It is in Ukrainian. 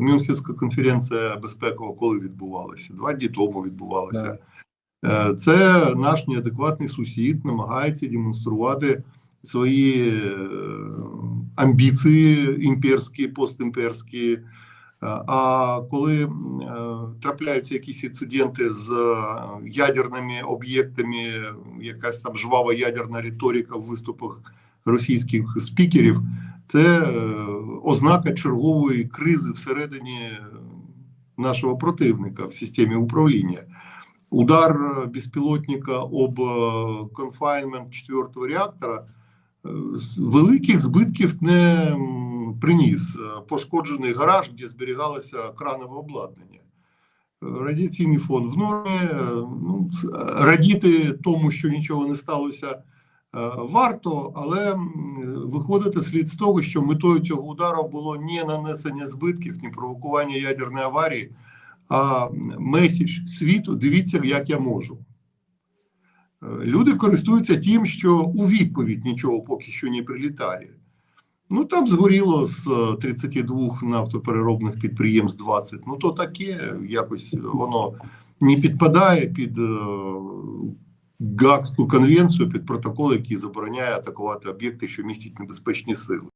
Мюнхенська конференція безпекова коли відбувалася? Два дні тому відбувалася. Да. Е, Це наш неадекватний сусід намагається демонструвати свої е, амбіції імперські, постімперські. Е, А коли трапляються якісь інциденти з ядерними об'єктами, якась там жвава ядерна риторика в виступах російських спікерів, це е, ознака чергової кризи всередині нашого противника в системі управління. Удар е, безпілотника об конфайнмент четвертого реактора е, великих збитків не приніс. Пошкоджений гараж, де зберігалося кранове обладнання. Радіаційний фон в нормі. Ну, радіти тому, що нічого не сталося, варто, але виходити слід з того, що метою цього удару було не нанесення збитків, не провокування ядерної аварії, а меседж світу: дивіться, як я можу. Е, Люди користуються тим, що у відповідь нічого поки що не прилітає. Ну там згоріло з е, 32 нафтопереробних підприємств 20. Ну то таке якось воно не підпадає під е, Гаагську конвенцію, під протокол, який забороняє атакувати об'єкти, що містять небезпечні сили.